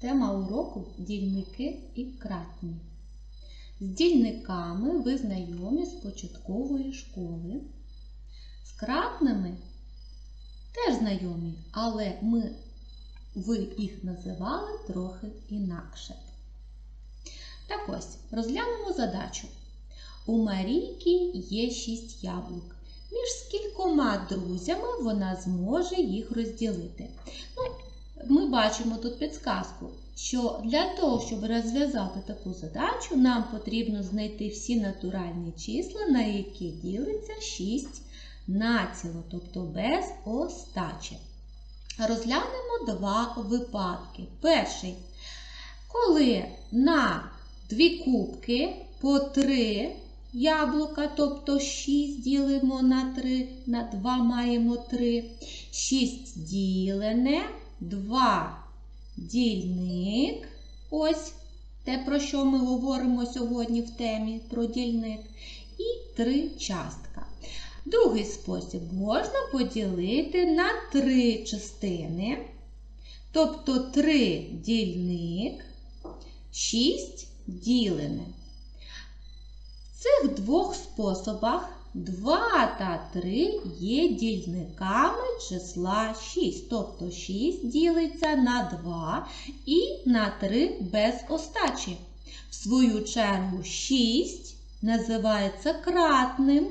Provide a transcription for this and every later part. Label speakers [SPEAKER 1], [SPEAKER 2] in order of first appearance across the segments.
[SPEAKER 1] Тема уроку дільники і кратні. З дільниками ви знайомі з початкової школи. З кратними теж знайомі, але ми, ви їх називали трохи інакше. Так ось, розглянемо задачу. У Марійки є шість яблук. Між скількома друзями вона зможе їх розділити. Ми бачимо тут підсказку, що для того, щоб розв'язати таку задачу, нам потрібно знайти всі натуральні числа, на які ділиться 6 націло, тобто без остачі. Розглянемо два випадки. Перший, коли на дві кубки по 3 яблука, тобто 6 ділимо на 3, на 2 маємо 3, 6 ділене. 2 дільник. Ось те, про що ми говоримо сьогодні в темі про дільник. І 3 частка. Другий спосіб можна поділити на 3 частини. Тобто 3 дільник, 6 ділене. В цих двох способах 2 та 3 є дільниками числа 6. Тобто 6 ділиться на 2 і на 3 без остачі. В свою чергу 6 називається кратним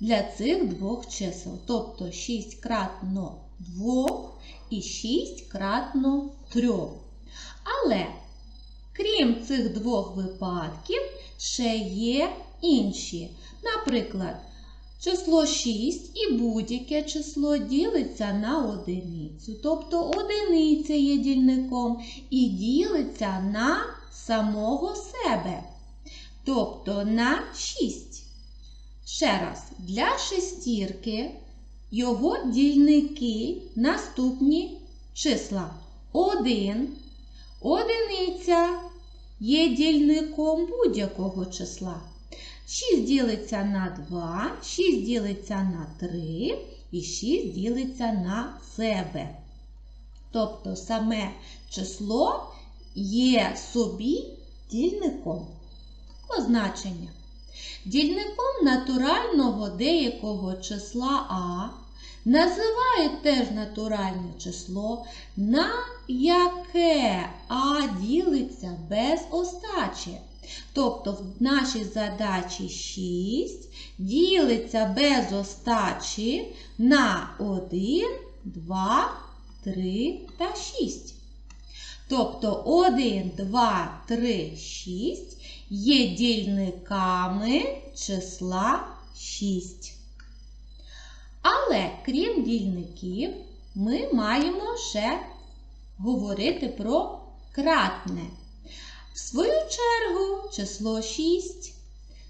[SPEAKER 1] для цих двох чисел. Тобто 6 кратно 2 і 6 кратно 3. Але, крім цих двох випадків, ще є інші. Наприклад, Число 6 і будь-яке число ділиться на одиницю. Тобто одиниця є дільником і ділиться на самого себе. Тобто на 6. Ще раз, для шестірки його дільники наступні числа. 1. Одиниця є дільником будь-якого числа. 6 ділиться на 2, 6 ділиться на 3 і 6 ділиться на себе. Тобто саме число є собі дільником. Означення. Дільником натурального деякого числа А називають теж натуральне число, на яке А ділиться без остачі. Тобто в нашій задачі 6 ділиться без остачі на 1, 2, 3 та 6. Тобто 1, 2, 3, 6 є дільниками числа 6. Але крім дільників, ми маємо ще говорити про кратне. В свою чергу число 6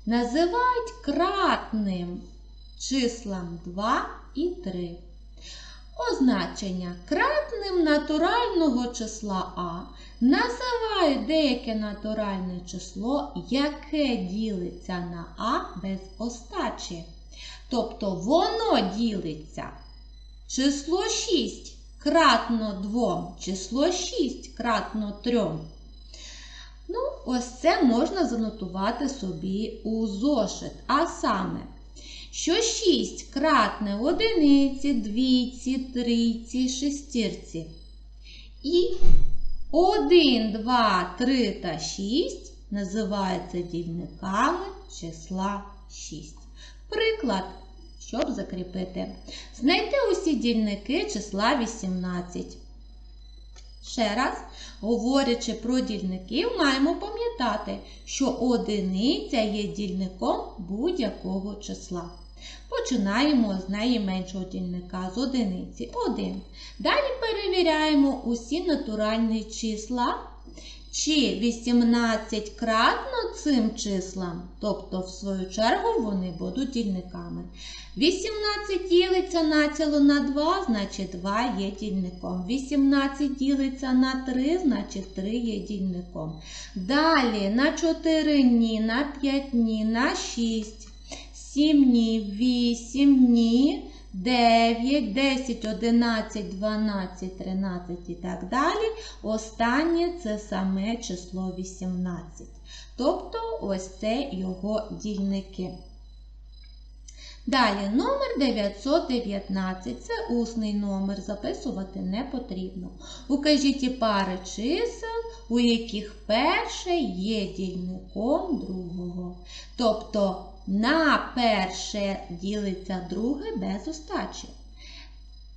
[SPEAKER 1] називають кратним числам 2 і 3. Означення кратним натурального числа А називають деяке натуральне число, яке ділиться на А без остачі. Тобто воно ділиться число 6 кратно 2, число 6 кратно 3. Ну, ось це можна занотувати собі у зошит. А саме, що 6 кратне одиниці, двійці, трійці, шестірці. І 1, 2, 3 та 6 називаються дільниками числа 6. Приклад, щоб закріпити. Знайти усі дільники числа 18. Ще раз, говорячи про дільників, маємо пам'ятати, що одиниця є дільником будь-якого числа. Починаємо з найменшого дільника з одиниці 1. Далі перевіряємо усі натуральні числа. Чи 18 кратно цим числам, тобто, в свою чергу, вони будуть дільниками. 18 ділиться націло на 2, значить 2 є дільником. 18 ділиться на 3, значить 3 є дільником. Далі на 4 ні, на 5 ні, на 6, 7 ні, 8 ні, 9, 10, 11, 12, 13 і так далі. Останнє це саме число 18. Тобто ось це його дільники. Далі, номер 919 це усний номер, записувати не потрібно. Укажіть і пари чисел, у яких перше є дільником другого. Тобто на перше ділиться друге без остачі.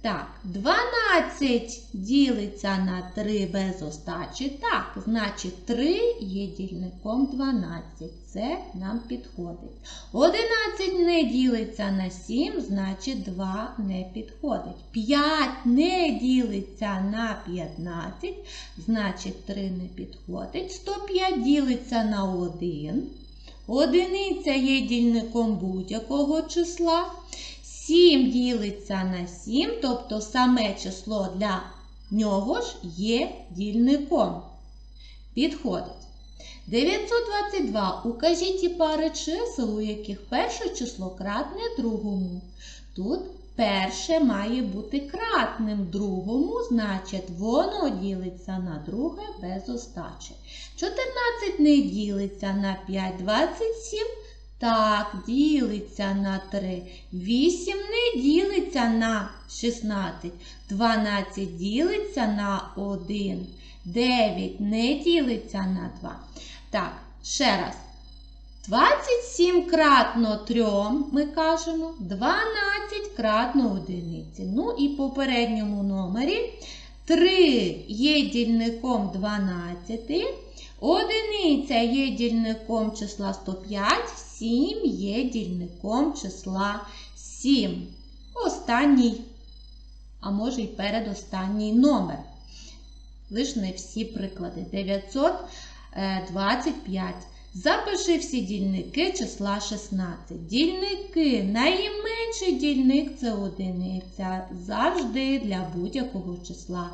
[SPEAKER 1] Так, 12 ділиться на 3 без остачі. Так, значить 3 є дільником 12. Це нам підходить. 11 не ділиться на 7, значить 2 не підходить. 5 не ділиться на 15, значить 3 не підходить. 105 ділиться на 1. Одиниця є дільником будь-якого числа. 7 ділиться на 7, тобто саме число для нього ж є дільником. Підходить. 922. Укажіть ті пари чисел, у яких перше число кратне другому. Тут перше має бути кратним другому, значить воно ділиться на друге без остачі. 14 не ділиться на 5, 27. Так, ділиться на 3. 8 не ділиться на 16. 12 ділиться на 1. 9 не ділиться на 2. Так, ще раз. 27 кратно 3 ми кажемо, 12 кратно одиниці. Ну і в попередньому номері 3 є дільником 12. Одиниця є дільником числа 105, 7 є дільником числа 7. Останній, а може й передостанній номер. Лиш не всі приклади. 925. Запиши всі дільники числа 16. Дільники. Найменший дільник це одиниця. Завжди для будь-якого числа.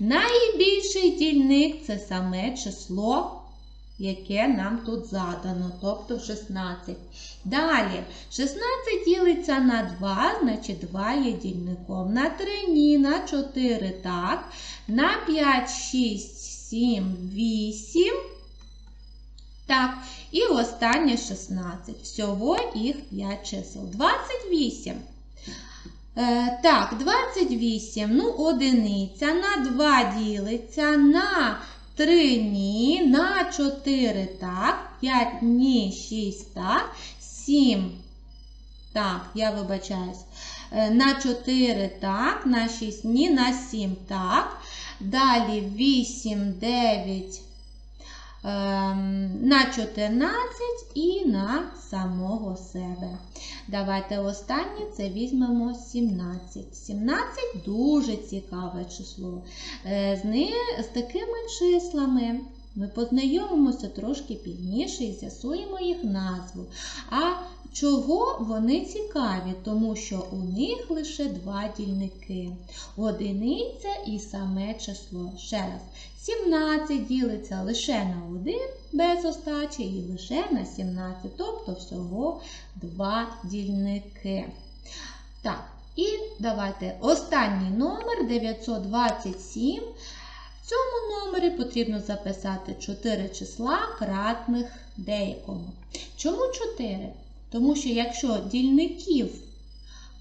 [SPEAKER 1] Найбільший дільник це саме число, яке нам тут задано, тобто 16. Далі, 16 ділиться на 2, значить 2 є дільником. На 3 ні, на 4 так. На 5, 6, 7, 8. Так, і останнє 16. Всього їх 5 чисел. 28. Е, так, 28. Ну, одиниця. На 2 ділиться, на 3 ні, на 4 так, 5 ні, 6 так, 7. Так, я вибачаюсь. Е, на 4 так, на 6 ні, на 7 так. Далі 8, 9 на 14 і на самого себе. Давайте останнє це візьмемо 17. 17 дуже цікаве число. З, не, з такими числами ми познайомимося трошки пізніше і з'ясуємо їх назву. А чого вони цікаві? Тому що у них лише два дільники. Одиниця і саме число. Ще раз, 17 ділиться лише на 1 без остачі і лише на 17, тобто всього два дільники. Так, і давайте останній номер 927. В цьому номері потрібно записати 4 числа кратних деякому. Чому 4? Тому що якщо дільників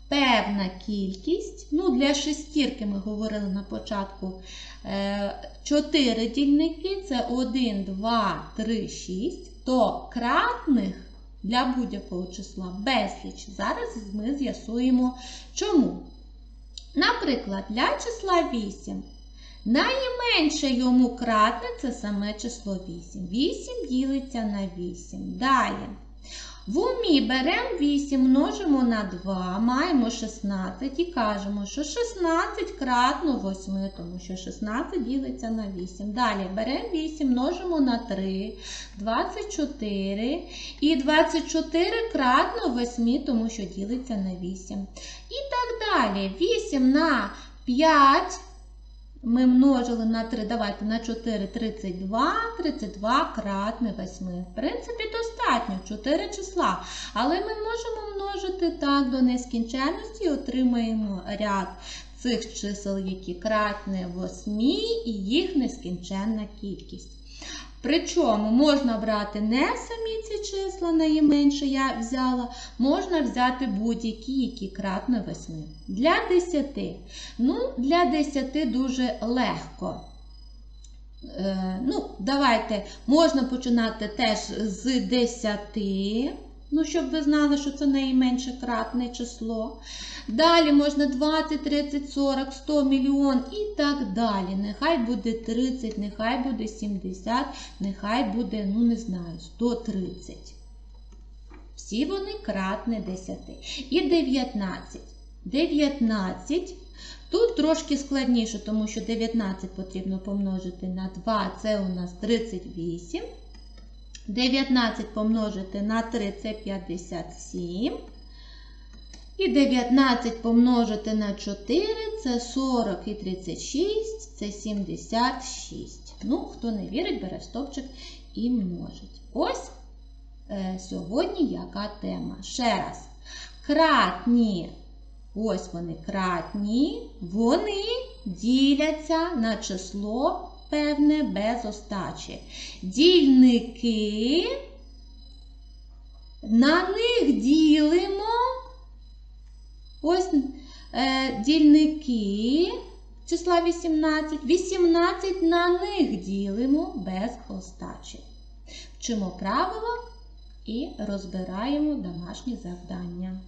[SPEAKER 1] певна кількість, ну для шестірки ми говорили на початку 4 дільники це 1, 2, 3, 6, то кратних для будь-якого числа безліч. Зараз ми з'ясуємо чому. Наприклад, для числа 8. Найменше йому кратне це саме число 8. 8 ділиться на 8. Далі. В умі беремо 8, множимо на 2, маємо 16 і кажемо, що 16 кратно 8, тому що 16 ділиться на 8. Далі беремо 8, множимо на 3, 24. І 24 кратно 8, тому що ділиться на 8. І так далі. 8 на 5. Ми множили на 3, давайте на 4 32, 32 кратне 8. В принципі, достатньо 4 числа. Але ми можемо множити так до нескінченності і отримаємо ряд цих чисел, які кратне 8, і їх нескінченна кількість. Причому можна брати не самі ці числа, найменше я взяла, можна взяти будь-які, які кратно 8. Для 10. Ну, для 10 дуже легко. Е, ну, давайте, можна починати теж з 10. Ну, щоб ви знали, що це найменше кратне число. Далі можна 20, 30, 40, 100 мільйон і так далі. Нехай буде 30, нехай буде 70, нехай буде, ну не знаю, 130. Всі вони кратне 10. І 19. 19. Тут трошки складніше, тому що 19 потрібно помножити на 2, це у нас 38. 19 помножити на 3 це 57. І 19 помножити на 4 це 40 і 36, це 76. Ну, хто не вірить, бере стопчик і множить. Ось е, сьогодні яка тема. Ще раз. Кратні, ось вони кратні, вони діляться на число певне без остачі. Дільники, на них ділимо ось е, дільники числа 18. 18 на них ділимо без остачі. Вчимо правила і розбираємо домашні завдання.